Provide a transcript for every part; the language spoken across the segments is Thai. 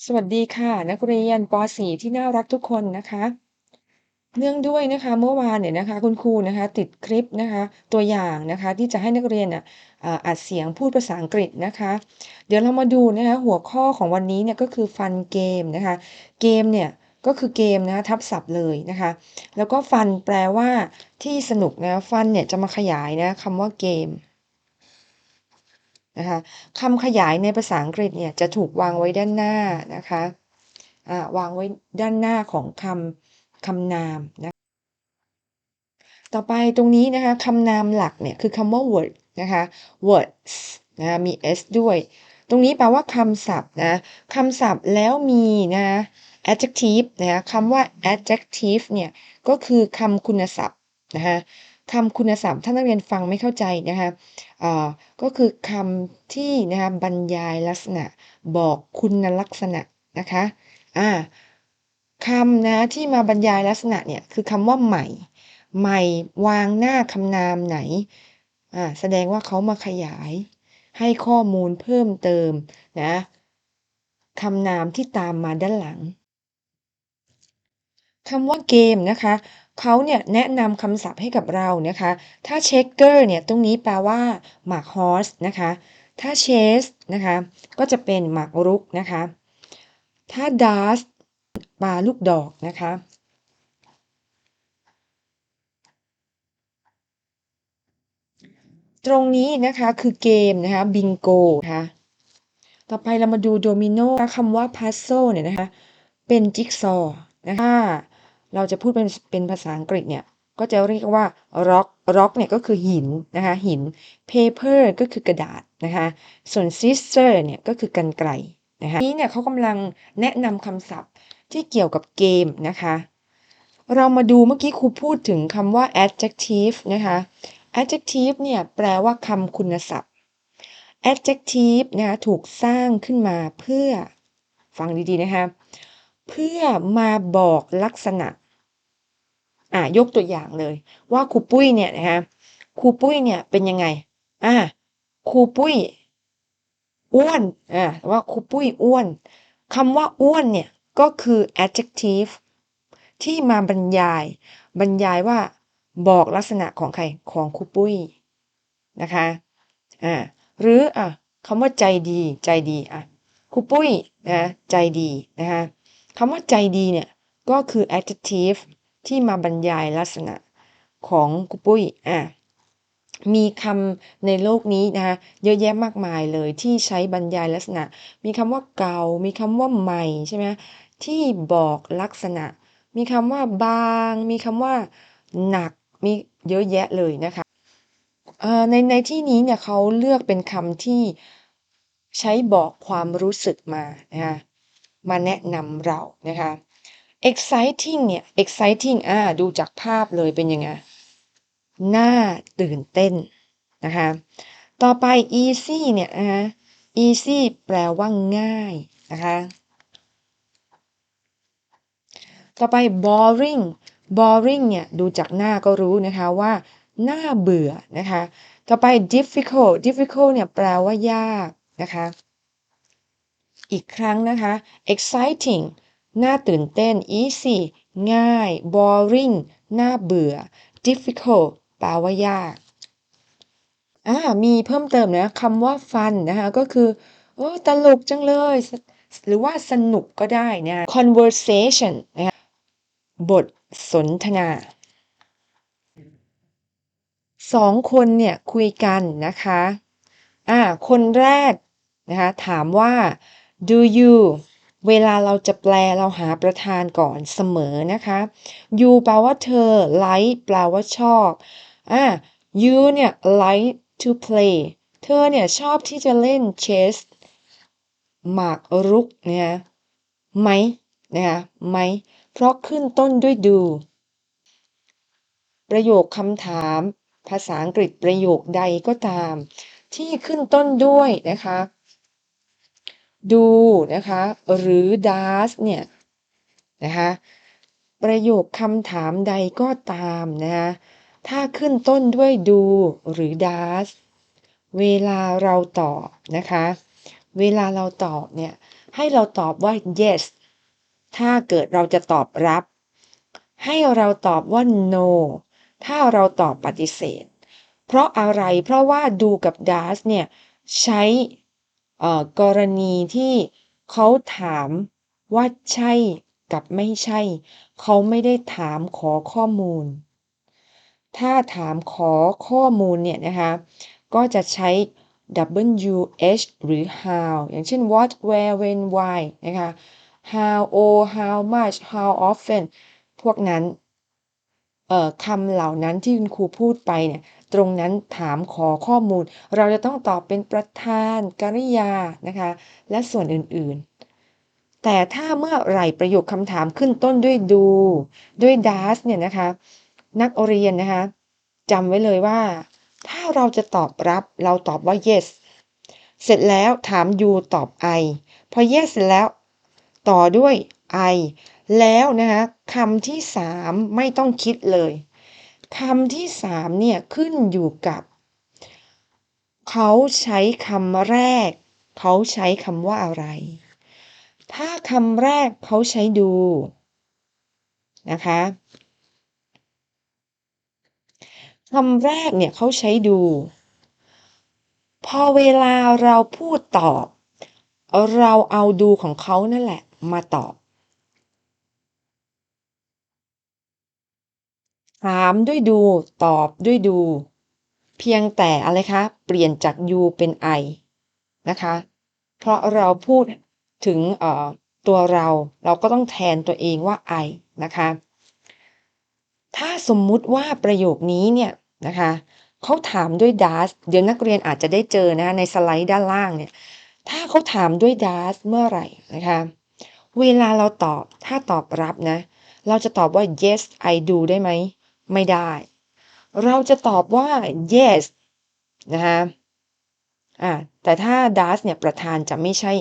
สวัสดีค่ะ นักเรียน ป .4 ที่น่ารักทุกคนนะคะ เนื่องด้วยนะคะเมื่อวานเนี่ยนะคะ คุณครูนะคะติดคลิปนะคะตัวอย่างนะคะ ที่จะให้นักเรียนอะอ่าอัดเสียงพูดภาษาอังกฤษนะคะ เดี๋ยวเรามาดูนะคะหัวข้อของวันนี้เนี่ยก็คือ fun game นะคะ เกมเนี่ยก็คือเกมนะคะทับศัพท์เลยนะคะ แล้วก็ fun แปลว่าที่สนุกนะ fun เนี่ยจะมาขยายนะคำว่าเกม นะคะคำขยายในภาษาอังกฤษเนี่ยจะถูกวางไว้ด้านหน้านะคะอ่าวางไว้ด้านหน้าของคำคำนามนะต่อไปตรงนี้นะคะคำนามหลักเนี่ยคือคำว่า word นะคะ words นะมี s ด้วย ตรงนี้แปลว่าคำศัพท์นะคำศัพท์แล้วมีนะ adjective นะคะคำว่า adjective เนี่ยก็คือคำคุณศัพท์นะคะคำคุณศัพท์ถ้านักเรียนฟังไม่เข้าใจนะคะ อ่าก็คือคำที่นะคะบรรยายลักษณะบอกคุณลักษณะนะคะอ่าคำนะที่มาบรรยายลักษณะเนี่ยคือคำว่าใหม่ ใหม่วางหน้าคำนามไหนอ่าแสดงว่าเขามาขยายให้ข้อมูลเพิ่มเติมนะคำนามที่ตามมาด้านหลังคำว่าเกมนะคะ เขาเนี่ยแนะนำคำศัพท์ให้กับเรานะคะ ถ้าเชคเกอร์เนี่ยตรงนี้แปลว่าหมากฮอสนะคะ ถ้าเชสนะคะก็จะเป็นหมากรุกนะคะ ถ้าดาสปลาลูกดอกนะคะ ตรงนี้นะคะคือเกมนะคะบิงโกนะคะต่อไปเรามาดูโดมิโนคำว่าพัซโซเนี่ยนะคะ เป็นจิ๊กซอว์นะคะ เราจะพูดเป็นเป็นภาษาอังกฤษเนี่ยก็จะเรียกว่า rock rock เนี่ยก็คือหินนะคะหิน paper ก็คือกระดาษนะคะส่วน scissor เนี่ยก็คือกันไกรนะคะนี้เนี่ยเขากำลังแนะนำคำศัพท์ที่เกี่ยวกับเกมนะคะเรามาดูเมื่อกี้ครูพูดถึงคำว่า adjective นะคะ adjective เนี่ยแปลว่าคำคุณศัพท์ adjective นะคะถูกสร้างขึ้นมาเพื่อ ฟังดีๆนะคะ เพื่อมาบอกลักษณะ อ่ายกตัวอย่างเลย ว่าครูปุ้ยเนี่ยนะคะครูปุ้ยเนี่ยเป็นยังไงอ่าครูปุ้ยอ้วนอ่าว่าครูปุ้ยอ้วนคำว่าอ้วนเนี่ยก็คือ adjective ที่มาบรรยาย บรรยายว่าบอกลักษณะของใครของครูปุ้ยนะคะอ่าหรืออะคำว่าใจดีใจดีอะครูปุ้ยนะใจดีนะคะคำว่าใจดีเนี่ยก็คือ adjective ที่มาบรรยายลักษณะของครูปุ้ยอะมีคำในโลกนี้นะคะเยอะแยะมากมายเลยที่ใช้บรรยายลักษณะ มีคำว่าเก่า มีคำว่าใหม่ใช่ไหมที่บอกลักษณะ มีคำว่าบาง มีคำว่าหนัก มีเยอะแยะเลยนะคะในในที่นี้เนี่ยเขาเลือกเป็นคำที่ใช้บอกความรู้สึกมานะคะมาแนะนำเรานะคะ exciting เนี่ย exciting อ่า ดูจากภาพเลยเป็นยังไง น่าตื่นเต้นนะคะ ต่อไป easy เนี่ยนะคะ easy แปลว่าง่ายนะคะ ต่อไป boring boring เนี่ย ดูจากหน้าก็รู้นะคะว่าน่าเบื่อนะคะ ต่อไป difficult difficult เนี่ย แปลว่ายากนะคะ อีกครั้งนะคะ exciting น่าตื่นเต้น easy ง่าย boring น่าเบื่อ difficult แปลว่ายากอ่ามีเพิ่มเติมนะคำว่า fun นะคะก็คือโอ้ตลกจังเลย หรือว่าสนุกก็ได้นะ conversation นะคะบทสนทนาสองคนเนี่ยคุยกันนะคะอ่าคนแรกนะคะถามว่า do you เวลาเราจะแปลเราหาประธานก่อนเสมอนะคะ you แปลว่าเธอ like แปลว่าชอบอ่า you เนี่ย like to play เธอเนี่ยชอบที่จะเล่น chess หมากรุกนะคะไหมนะคะไหม เพราะขึ้นต้นด้วย do ประโยคคำถาม ภาษาอังกฤษประโยคใดก็ตาม ที่ขึ้นต้นด้วยนะคะ ดูนะคะหรือ does เนี่ยนะคะประโยคคำถามใดก็ตามนะคะถ้าขึ้นต้นด้วยดูหรือ does เวลาเราตอบนะคะ เวลาเราตอบเนี่ยให้เราตอบว่า yes ถ้าเกิดเราจะตอบรับ ให้เราตอบว่า no ถ้าเราตอบปฏิเสธ เพราะอะไรเพราะว่าดูกับ does เนี่ยใช้ กรณีที่เขาถามว่าใช่กับไม่ใช่ เขาไม่ได้ถามขอข้อมูล ถ้าถามขอข้อมูลเนี่ยนะคะ ก็จะใช้ WH หรือ how อย่างเช่น what where when why นะคะ how or how much how often พวกนั้น คำเหล่านั้นที่คุณครูพูดไปเนี่ยตรงนั้นถามขอข้อมูล เราจะต้องตอบเป็นประธานกริยานะคะและส่วนอื่นๆ แต่ถ้าเมื่อไหร่ประโยคคำถามขึ้นต้นด้วยดู ด้วย does เนี่ยนะคะนักเรียนนะคะจำไว้เลยว่า ถ้าเราจะตอบรับเราตอบว่า yes เสร็จแล้วถาม you ตอบ I พอ yes เสร็จแล้ว ต่อด้วย I แล้วนะคะคำที่สามไม่ต้องคิดเลยคำที่สามเนี่ยขึ้นอยู่กับ เขาใช้คำแรก เขาใช้คำว่าอะไร ถ้าคำแรกเขาใช้ดูนะคะคำแรกเนี่ยเขาใช้ดู พอเวลาเราพูดตอบ เราเอาดูของเขานั่นแหละมาตอบ ถามด้วยดู ตอบด้วยดู เพียงแต่อะไรคะ เปลี่ยนจาก you เป็น I นะคะ เพราะเราพูดถึงตัวเราเราก็ต้องแทนตัวเองว่า I นะคะ ถ้าสมมุติว่าประโยคนี้เนี่ยนะคะเขาถามด้วย does เดี๋ยวนักเรียนอาจจะได้เจอนะในสไลด์ด้านล่างเนี่ย ถ้าเขาถามด้วย does เมื่อไหร่นะคะ เวลาเราตอบถ้าตอบรับนะ เราจะตอบว่า yes I do ได้ไหม ไม่ได้ เราจะตอบว่า yes นะคะอ่าแต่ถ้า does เนี่ยประธานจะไม่ใช่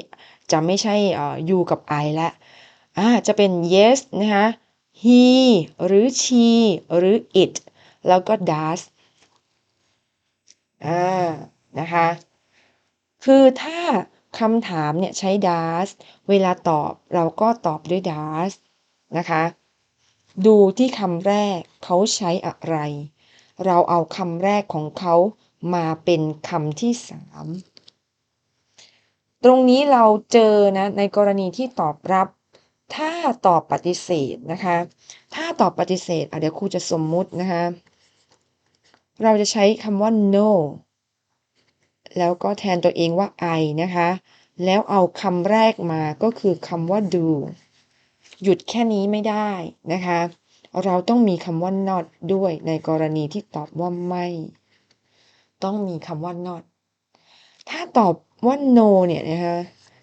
จะไม่ใช่อ่า you กับ I แล้วอ่าจะเป็น yes นะคะ he หรือ she หรือ it แล้วก็ does อ่านะคะคือถ้าคำถามเนี่ยใช้ does เวลาตอบเราก็ตอบด้วย does นะคะ ดูที่คำแรกเขาใช้อะไร เราเอาคำแรกของเขามาเป็นคำที่สามตรงนี้เราเจอนะในกรณีที่ตอบรับ ถ้าตอบปฏิเสธนะคะ ถ้าตอบปฏิเสธเดี๋ยวครูจะสมมุตินะคะ เราจะใช้คำว่า no แล้วก็แทนตัวเองว่า I นะคะ แล้วเอาคำแรกมาก็คือคำว่า do หยุดแค่นี้ไม่ได้นะคะ เราต้องมีคำว่า not ด้วยในกรณีที่ตอบว่าไม่ ต้องมีคำว่า not ถ้าตอบว่า no เนี่ยนะคะ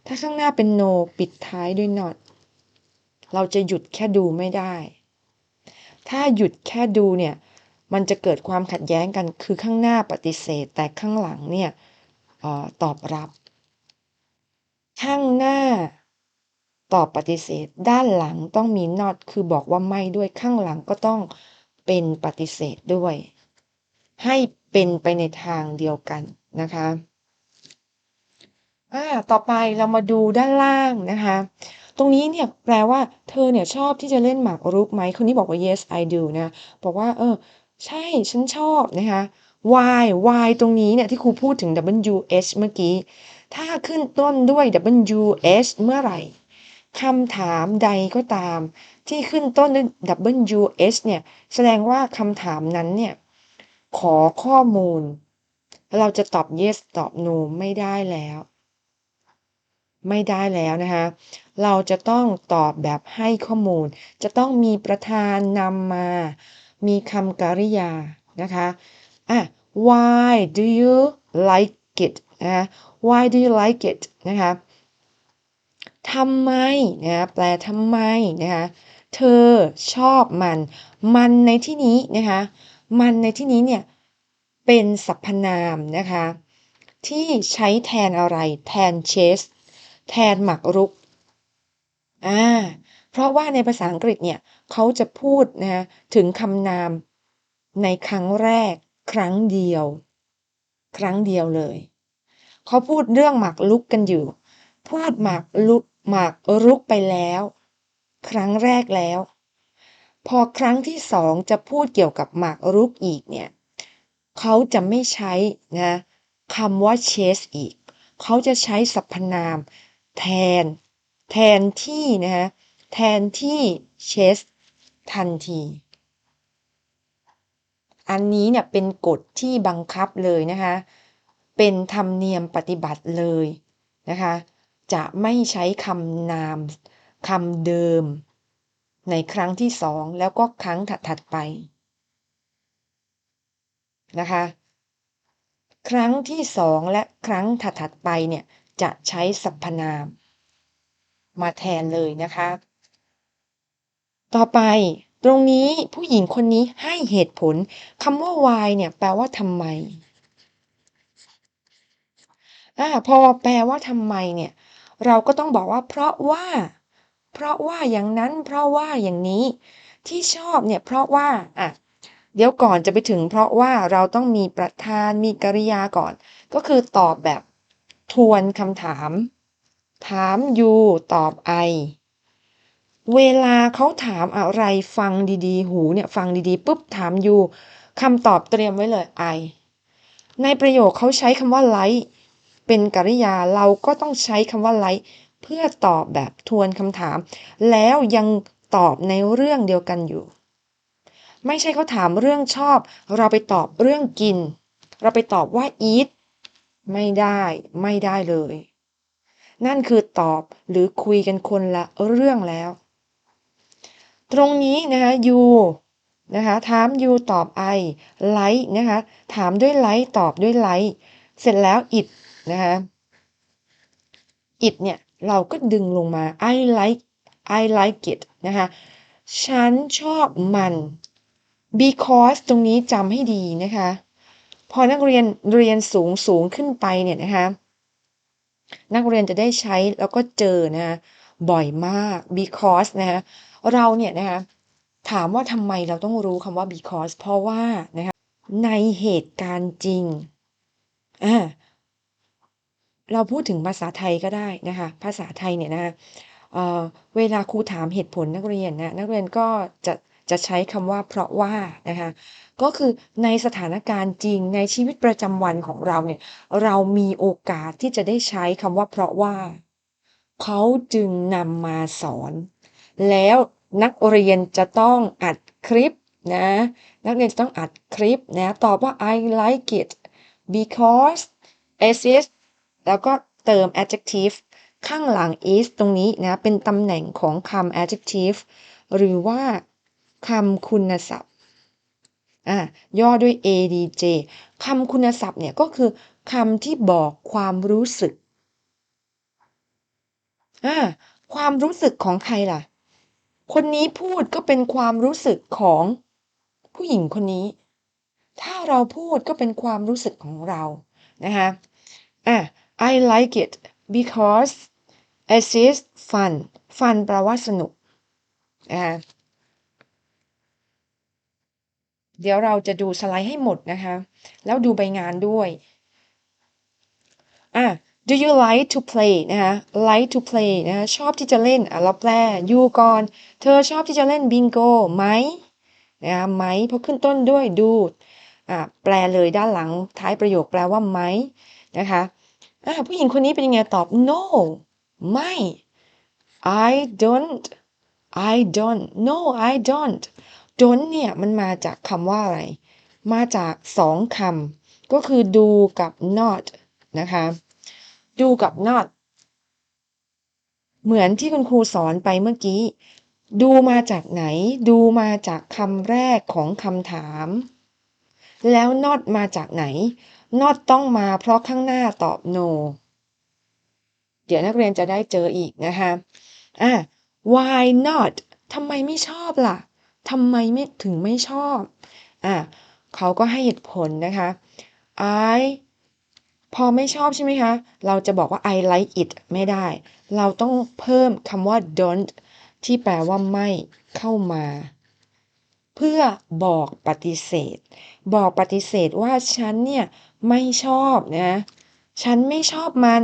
ถ้าข้างหน้าเป็น no ปิดท้ายด้วย not เราจะหยุดแค่ดูไม่ได้ ถ้าหยุดแค่ดูเนี่ย มันจะเกิดความขัดแย้งกัน คือข้างหน้าปฏิเสธ แต่ข้างหลังเนี่ยออตอบรับ ข้างหน้า ตอบปฏิเสธ ด้านหลังต้องมี not คือบอกว่าไม่ด้วยข้างหลังก็ต้องเป็นปฏิเสธด้วย ให้เป็นไปในทางเดียวกันนะคะอ่าต่อไปเรามาดูด้านล่างนะคะ ตรงนี้เนี่ยแปลว่าเธอเนี่ยชอบที่จะเล่นหมากรุกไหมคนนี้บอกว่า yes I do นะ บอกว่า เออ ใช่ฉันชอบนะคะ why why ตรงนี้เนี่ยที่ครูพูดถึง wh เมื่อกี้ ถ้าขึ้นต้นด้วย wh เมื่อไหร่ คำถามใดก็ตาม ที่ขึ้นต้นด้วย wh เนี่ย แสดงว่าคำถามนั้นเนี่ย ขอข้อมูล เราจะตอบ yes ตอบ no ไม่ได้แล้ว ไม่ได้แล้วนะคะ เราจะต้องตอบแบบให้ข้อมูล จะต้องมีประธานนำมา มีคำกริยานะคะอะ why do you like it นะ why do you like it นะคะ ทำไมนะแปลทำไมนะคะเธอชอบมัน มันในที่นี้นะคะมันในที่นี้เนี่ยเป็นสรรพนามนะคะที่ใช้แทนอะไรแทน chase แทนหมักรุกอ่าเพราะว่าในภาษาอังกฤษเนี่ยเขาจะพูดนะถึงคำนามในครั้งแรกครั้งเดียว ครั้งเดียวเลย เขาพูดเรื่องหมากลุกกันอยู่ พูดหมากลุกหมากรุกไปแล้ว ครั้งแรกแล้ว พอครั้งที่สองจะพูดเกี่ยวกับหมากรุกอีกเนี่ยเขาจะไม่ใช้นะคำว่า chase อีก เขาจะใช้สรรพนามแทน แทนที่นะฮะแทนที่ chase ทันที อันนี้เนี่ยเป็นกฎที่บังคับเลยนะคะ เป็นธรรมเนียมปฏิบัติเลยนะคะ จะไม่ใช้คำนามคำเดิม ในครั้งที่สองแล้วก็ครั้งถัดๆไปนะคะ ครั้งที่สองและครั้งถัดๆไปเนี่ยจะใช้สรรพนาม มาแทนเลยนะคะ ต่อไปตรงนี้ผู้หญิงคนนี้ให้เหตุผลคำว่า why เนี่ยแปลว่าทำไมอ่าพอแปลว่าทำไมเนี่ย เราก็ต้องบอกว่า เพราะว่า เพราะว่าอย่างนั้น เพราะว่าอย่างนี้ ที่ชอบเนี่ย เพราะว่าอะเดี๋ยวก่อนจะไปถึง เพราะว่าเราต้องมีประธานมีกริยาก่อน ก็คือตอบแบบทวนคำถาม ถาม you ตอบ I เวลาเขาถามอะไรฟังดีๆ หูเนี่ยฟังดีๆปุ๊บถาม you คำตอบเตรียมไว้เลย I ในประโยคเขาใช้คำว่า like เป็นกริยาเราก็ต้องใช้คำว่า like เพื่อตอบแบบทวนคำถาม แล้วยังตอบในเรื่องเดียวกันอยู่ ไม่ใช่เขาถามเรื่องชอบ เราไปตอบเรื่องกิน เราไปตอบว่า eat ไม่ได้ไม่ได้เลย นั่นคือตอบหรือคุยกันคนละเรื่องแล้ว ตรงนี้นะคะ you นะคะถาม you ตอบ I like นะคะถามด้วย like ตอบด้วย like เสร็จแล้ว it นะคะ it เนี่ยเราก็ดึงลงมา I like I like it นะคะฉันชอบมัน because ตรงนี้จำให้ดีนะคะ พอนักเรียนเรียนสูงสูงขึ้นไปเนี่ยนะคะ นักเรียนจะได้ใช้แล้วก็เจอนะะบ่อยมาก because นะคะเราเนี่ยนะคะถามว่าทำไมเราต้องรู้คำว่า because เพราะว่านะคะในเหตุการณ์จริงอ่า เราพูดถึงภาษาไทยก็ได้นะคะ ภาษาไทยเนี่ยนะคะเเวลาครูถามเหตุผลนักเรียนนะนักเรียนก็จะจะใช้คำว่าเพราะว่านะคะก็คือในสถานการณ์จริงในชีวิตประจำวันของเราเนี่ยเรามีโอกาสที่จะได้ใช้คำว่าเพราะว่า เขาจึงนำมาสอน แล้วนักเรียนจะต้องอัดคลิปนะนักเรียนจะต้องอัดคลิปนะตอบว่า I like it because it is แล้วก็เติม adjective ข้างหลัง is ตรงนี้นะเป็นตำแหน่งของคำ adjective หรือว่าคำคุณศัพท์อะย่อด้วย adj คำคุณศัพท์เนี่ยก็คือคำที่บอกความรู้สึกอะความรู้สึกของใครล่ะ คนนี้พูดก็เป็นความรู้สึกของผู้หญิงคนนี้ ถ้าเราพูดก็เป็นความรู้สึกของเรานะคะอะ I like it because it is fun fun แปลว่าสนุกอ่าเดี๋ยวเราจะดูสไลด์ให้หมดนะคะ แล้วดูใบงานด้วยอะ do you like to play นะคะ like to play นะคะชอบที่จะเล่นอะเราแปล you ก่อน เธอชอบที่จะเล่นบิงโกไหมนะคะไหมเพราะขึ้นต้นด้วยดูอะแปลเลยด้านหลังท้ายประโยคแปลว่าไหมนะคะ อะผู้หญิงคนนี้เป็นยังไงตอบ no ไม่ I don't I don't no I don't don't เนี่ยมันมาจากคำว่าอะไร มาจากสองคำก็คือดูกับ not นะคะดูกับ not เหมือนที่คุณครูสอนไปเมื่อกี้ ดูมาจากไหน ดูมาจากคำแรกของคำถาม แล้ว not มาจากไหน not ต้องมา เพราะข้างหน้าตอบ no เดี๋ยวนักเรียนจะได้เจออีกนะคะอะ why not ทำไมไม่ชอบล่ะทำไมไม่ถึงไม่ชอบอะเขาก็ให้เหตุผลนะคะ I พอไม่ชอบใช่ไหมคะ เราจะบอกว่า I like it ไม่ได้ เราต้องเพิ่มคำว่า don't ที่แปลว่าไม่เข้ามา เพื่อบอกปฏิเสธ บอกปฏิเสธว่าฉันเนี่ย ไม่ชอบนะ ฉันไม่ชอบมัน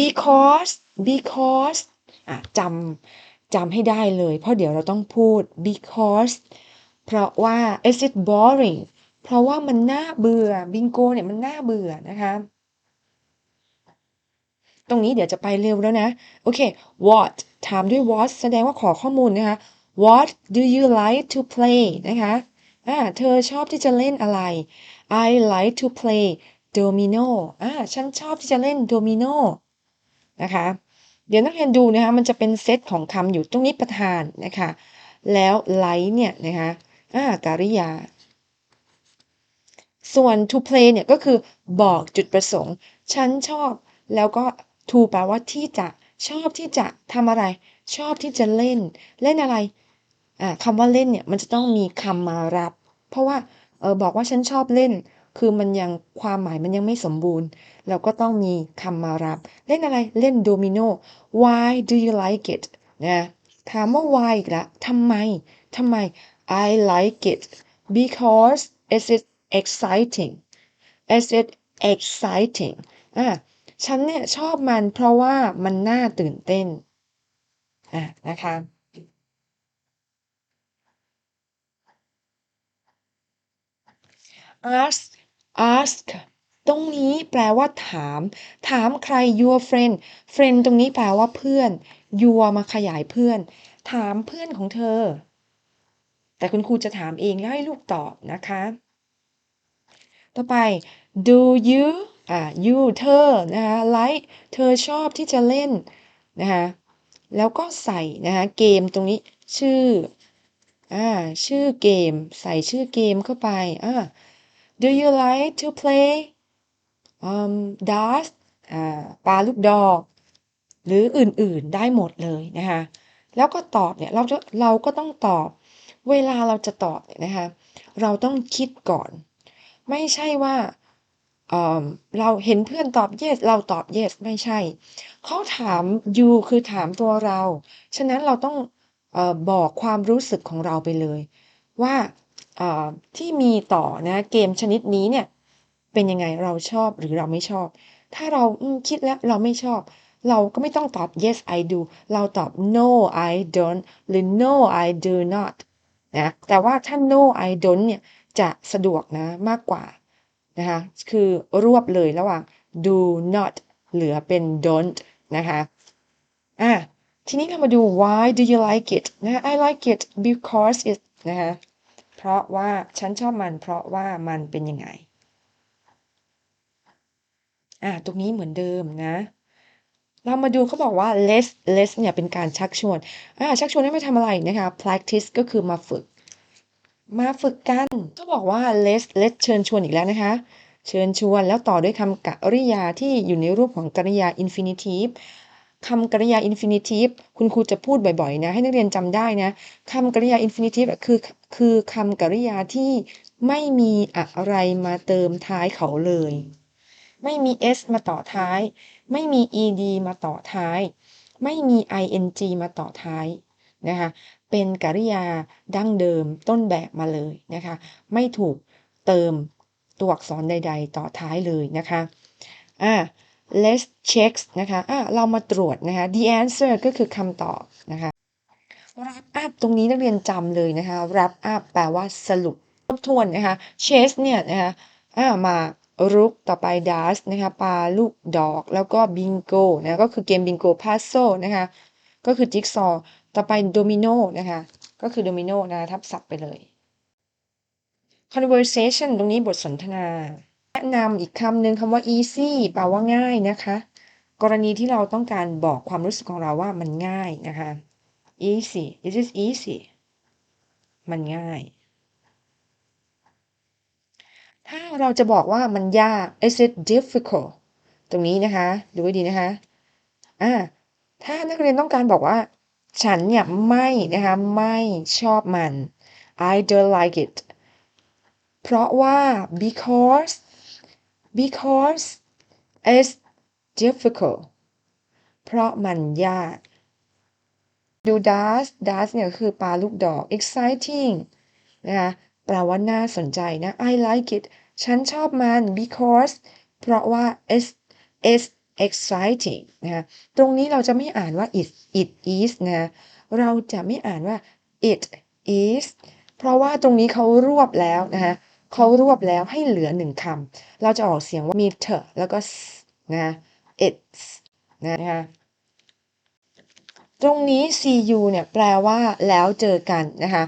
because because อะจำจำให้ได้เลย เพราะเดี๋ยวเราต้องพูด because เพราะว่า is it boring เพราะว่ามันน่าเบื่อบิงโกเนี่ยมันน่าเบื่อนะคะตรงนี้เดี๋ยวจะไปเร็วแล้วนะ โอเค what ถามด้วย what แสดงว่าขอข้อมูลนะคะ what do you like to play นะคะอ่าเธอชอบที่จะเล่นอะไร I like to play domino อ่าฉันชอบที่จะเล่นโดมิโนนะคะ เดี๋ยวนักเรียนดูนะคะ มันจะเป็นเซตของคำอยู่ตรงนี้ประธานนะคะ แล้ว like เนี่ยนะคะอ่าการิยา ส่วน to play เนี่ยก็คือบอกจุดประสงค์ ฉันชอบ แล้วก็ to แปลว่าที่จะ ชอบที่จะทำอะไร ชอบที่จะเล่น เล่นอะไรอ่าคำว่าเล่นเนี่ยมันจะต้องมีคำมารับ เพราะว่าเออบอกว่าฉันชอบเล่น คือมันยังความหมายมันยังไม่สมบูรณ์ เราก็ต้องมีคำมารับ เล่นอะไรเล่นโดมิโน why do you like it นะถามว่า why อีกละทำไมทำไม I like it because it is exciting is it exciting อะฉันเนี่ยชอบมันเพราะว่ามันน่าตื่นเต้นอะนะคะ ask ask ตรงนี้แปลว่าถาม ถามใคร your friend friend ตรงนี้แปลว่าเพื่อน your มาขยายเพื่อน ถามเพื่อนของเธอ แต่คุณครูจะถามเองแล้วให้ลูกตอบนะคะ ต่อไป do you อ่า you เธอนะคะ like เธอชอบที่จะเล่นนะคะแล้วก็ใส่นะคะเกมตรงนี้ชื่ออ่าชื่อเกม ใส่ชื่อเกมเข้าไปอ่า do you like to play um dart อ่าปลาลูกดอก หรืออื่นๆได้หมดเลยนะคะแล้วก็ตอบเนี่ยเราจะเราก็ต้องตอบ เวลาเราจะตอบเนี่ยนะคะเราต้องคิดก่อน ไม่ใช่ว่าเออเราเห็นเพื่อนตอบ yes เราตอบ yes ไม่ใช่ เขาถาม you คือถามตัวเรา ฉะนั้นเราต้องออบอกความรู้สึกของเราไปเลย ว่า ที่มีต่อนะเกมชนิดนี้เนี่ยเป็นยังไงเราชอบหรือเราไม่ชอบ ถ้าเราคิดแล้วเราไม่ชอบ เราก็ไม่ต้องตอบ yes I do เราตอบ no I don't หรือ no I do not นะแต่ว่าถ้า no I don't เนี่ยจะสะดวกนะมากกว่านะคะคือรวบเลยระหว่าง do not เหลือเป็น don't นะคะอะทีนี้เรามาดู why do you like it นะ I like it because it นะคะ ราะว่าฉันชอบมัน เพราะว่ามันเป็นยังไง อะตรงนี้เหมือนเดิมนะ เรามาดูเขาบอกว่า let's let's เนี่ยเป็นการชักชวน อ่าชักชวนให้มาทำอะไรนะคะ practice ก็คือมาฝึก มาฝึกกันเขาบอกว่า let's let's เชิญชวนอีกแล้วนะคะ เชิญชวนแล้วต่อด้วยคำกริยาที่อยู่ในรูปของกริยา infinitive คำกริยา infinitive คุณครูจะพูดบ่อยๆนะ ให้นักเรียนจำได้นะคำกริยา infinitive คือคือคำกริยาที่ไม่มีอะไรมาเติมท้ายเขาเลย ไม่มี s มาต่อท้าย ไม่มี ed มาต่อท้าย ไม่มี ing มาต่อท้ายนะคะเป็นกริยาดั้งเดิมต้นแบบมาเลยนะคะ ไม่ถูกเติมตัวอักษรใด ๆ ต่อท้ายเลยนะคะอ่า let's check นะคะอ่าเรามาตรวจนะคะ the answer ก็คือคำตอบนะคะ wrap up ตรงนี้นักเรียนจำเลยนะคะ wrap up แปลว่าสรุปทบทวนนะคะ chase เนี่ยนะคะอ่ามารุกต่อไป dash นะคะปลาลูกดอก แล้วก็ bingo นะก็คือเกม bingo puzzle นะคะก็คือ jigsaw ต่อไป domino นะคะก็คือ domino นะทับศัพท์ไปเลย conversation ตรงนี้บทสนทนา แนะนำอีกคำหนึ่งคำว่า easy แปลว่าง่ายนะคะ กรณีที่เราต้องการบอกความรู้สึกของเราว่ามันง่ายนะคะ easy it is easy มันง่าย ถ้าเราจะบอกว่ามันยาก is it difficult ตรงนี้นะคะ ดูให้ดีนะคะอ่าถ้านักเรียนต้องการบอกว่า ฉันเนี่ยไม่นะคะ ไม่ชอบมัน I don't like it เพราะว่า because because it's difficult เพราะมันยาก ดู does does เนี่ยคือปลาลูกดอก exciting นะคะแปลว่าน่าสนใจนะ I like it ฉันชอบมัน because เพราะว่า it's it's exciting นะคะตรงนี้เราจะไม่อ่านว่า it it is นะเราจะไม่อ่านว่า it is เพราะว่าตรงนี้เขารวบแล้วนะคะ เขารวบแล้วให้เหลือหนึ่งคำ เราจะออกเสียงว่า meter แล้วก็นะ it's นะคะตรงนี้ see you เนี่ยแปลว่าแล้วเจอกันนะคะ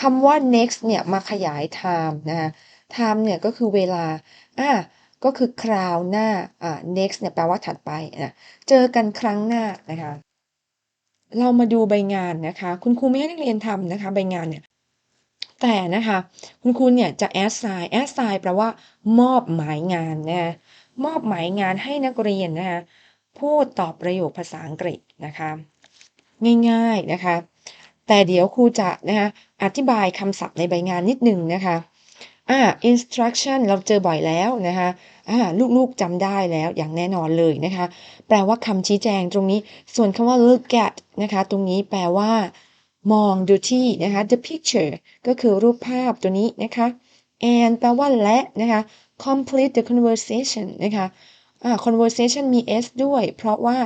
คำว่า next เนี่ยมาขยาย time นะคะ time เนี่ยก็คือเวลา อ่าก็คือคราวหน้า อ่า next เนี่ยแปลว่าถัดไปนะเจอกันครั้งหน้านะคะ เรามาดูใบงานนะคะ คุณครูไม่ให้นักเรียนทำนะคะ ใบงานเนี่ย แต่นะคะคุณครูเนี่ยจะ assign assign แปลว่ามอบหมายงานนะมอบหมายงานให้นักเรียนนะคะพูดตอบประโยคภาษาอังกฤษนะคะง่ายๆนะคะแต่เดี๋ยวครูจะนะคะอธิบายคำศัพท์ในใบงานนิดนึงนะคะอ่า instruction เราเจอบ่อยแล้วนะคะอ่าลูกๆจำได้แล้วอย่างแน่นอนเลยนะคะ แปลว่าคำชี้แจงตรงนี้ ส่วนคำว่า look at นะคะ ตรงนี้แปลว่า มองดูที่นะคะ the picture ก็คือรูปภาพตัวนี้นะคะ and แปลว่าและนะคะ complete the conversation นะคะ conversation มี s ด้วย เพราะว่า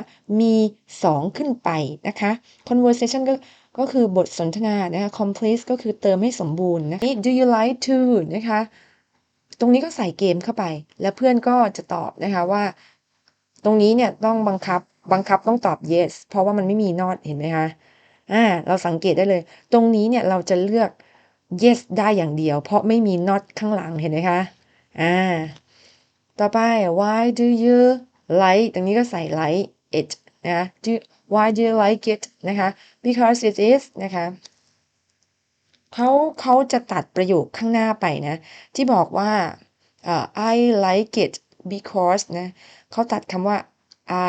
มี 2 ขึ้นไปนะคะ conversation ก็ก็คือบทสนทนานะคะ complete ก็คือเติมให้สมบูรณ์นะ do you like to นะคะ ตรงนี้ก็ใส่เกมเข้าไป แล้วเพื่อนก็จะตอบนะคะว่า ตรงนี้เนี่ยต้องบังคับบังคับต้องตอบ yes เพราะว่ามันไม่มี not เห็นไหมคะ อ่าเราสังเกตได้เลย ตรงนี้เนี่ยเราจะเลือก yes ได้อย่างเดียว เพราะไม่มี not ข้างหลังเห็นไหมคะอ่าต่อไป why do you like ตรงนี้ก็ใส่ like it นะ do why do you like it นะคะ because it is นะคะเขาเขาจะตัดประโยคข้างหน้าไปนะ ที่บอกว่า I like it because นะเขาตัดคำว่า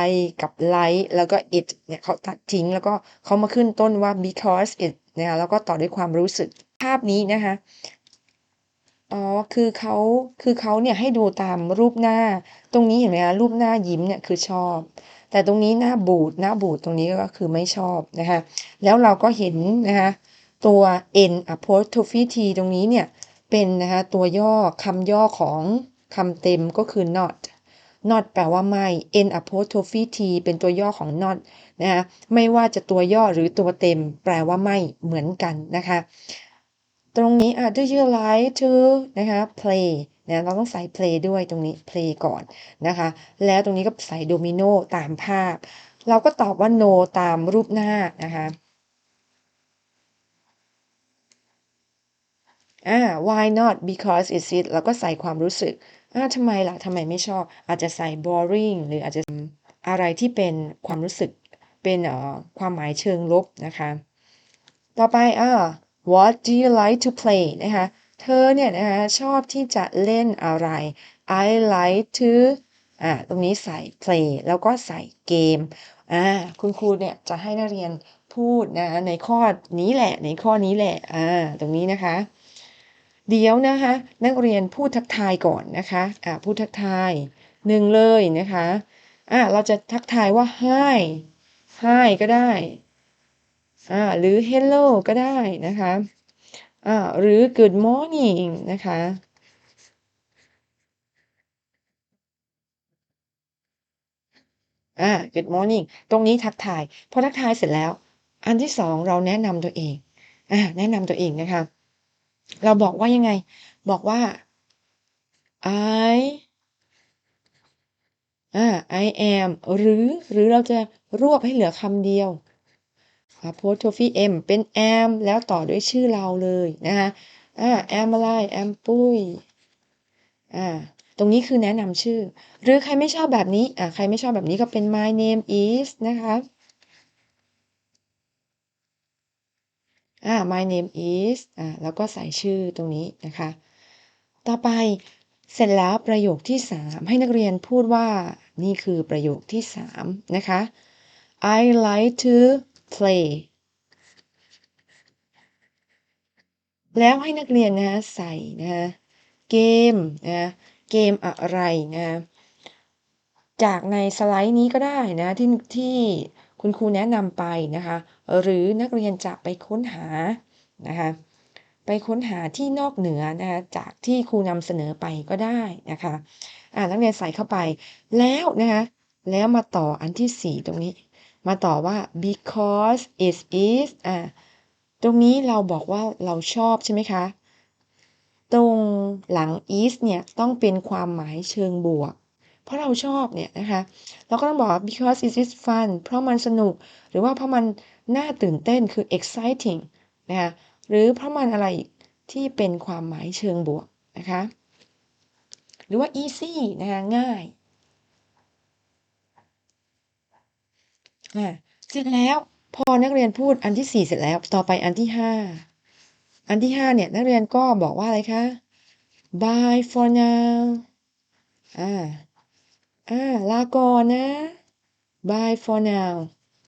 I กับ like แล้วก็ it เนี่ยเขาตัดทิ้ง แล้วก็เขามาขึ้นต้นว่า because it นะคะแล้วก็ต่อด้วยความรู้สึกภาพนี้นะคะอ๋อ คือเขาคือเขาเนี่ยให้ดูตามรูปหน้า ตรงนี้เห็นไหมคะรูปหน้ายิ้มเนี่ยคือชอบ แต่ตรงนี้หน้าบูดหน้าบูดตรงนี้ก็คือไม่ชอบนะคะแล้วเราก็เห็นนะคะตัว n apostrophe t ตรงนี้เนี่ยเป็นนะคะตัวย่อคำย่อของคำเต็มก็คือ not not แปลว่าไม่ n apostrophe t เป็นตัวย่อของ not นะคะไม่ว่าจะตัวย่อหรือตัวเต็ม แปลว่าไม่เหมือนกันนะคะ ตรงนี้อะ do you like to นะคะ play นะเราต้องใส่ play ด้วยตรงนี้ play ก่อนนะคะ แล้วตรงนี้ก็ใส่ domino ตามภาพ เราก็ตอบว่า no ตามรูปหน้านะคะอ่า why not because it's it แล้วก็ใส่ความรู้สึก อ่าทำไมล่ะทำไมไม่ชอบ อาจจะใส่ boring หรืออาจจะอะไรที่เป็นความรู้สึกเป็นเอ่อความหมายเชิงลบนะคะ ต่อไปอ่า what do you like to play นะคะ เธอเนี่ยนะคะชอบที่จะเล่นอะไร I like to อ่าตรงนี้ใส่ play แล้วก็ใส่เกมอ่าคุณครูเนี่ยจะให้นักเรียนพูดนะในข้อนี้แหละในข้อนี้แหละอ่าตรงนี้นะคะ เดี๋ยวนะคะ นักเรียนพูดทักทายก่อนนะคะอ่าพูดทักทายหนึ่งเลยนะคะอ่าเราจะทักทายว่า hi hi ก็ได้อ่าหรือ hello ก็ได้นะคะอ่าหรือ good morning นะคะอ่า good morning ตรงนี้ทักทาย พอทักทายเสร็จแล้ว อันที่สองเราแนะนำตัวเองอ่าแนะนำตัวเองนะคะ เราบอกว่ายังไง บอกว่า I อ่า I am หรือหรือเราจะรวบให้เหลือคำเดียว apostrophe m เป็น am แล้วต่อด้วยชื่อเราเลยนะคะอ่า am อะไร am ปุ้ยอ่าตรงนี้คือแนะนำชื่อ หรือใครไม่ชอบแบบนี้อ่าใครไม่ชอบแบบนี้ก็เป็น my name is นะคะ อ่า my name is อ่าแล้วก็ใส่ชื่อตรงนี้นะคะ ต่อไปเสร็จแล้วประโยคที่สามให้นักเรียนพูดว่านี่คือประโยคที่สามนะคะ I like to play แล้วให้นักเรียนนะใส่นะเกมนะเกมอะไรนะจากในสไลด์นี้ก็ได้นะที่ที่ คุณครูแนะนำไปนะคะ หรือนักเรียนจะไปค้นหานะคะไปค้นหาที่นอกเหนือนะคะจากที่ครูนำเสนอไปก็ได้นะคะอ่านักเรียนใส่เข้าไปแล้วนะคะแล้วมาต่ออันที่สี่ตรงนี้ มาต่อว่า because it is อ่าตรงนี้เราบอกว่าเราชอบใช่ไหมคะ ตรงหลัง is เนี่ยต้องเป็นความหมายเชิงบวก เพราะเราชอบเนี่ยนะคะเราก็ต้องบอก because it is fun เพราะมันสนุก หรือว่าเพราะมันน่าตื่นเต้นคือ exciting นะคะหรือเพราะมันอะไรอีกที่เป็นความหมายเชิงบวกนะคะหรือว่า easy นะคะง่ายอ่าเสร็จแล้วพอนักเรียนพูดอันที่สี่เสร็จแล้วต่อไปอันที่ห้าอันที่ห้าเนี่ยนักเรียนก็บอกว่าอะไรคะ bye for now อ่า อ่าลาก่อนนะ bye for now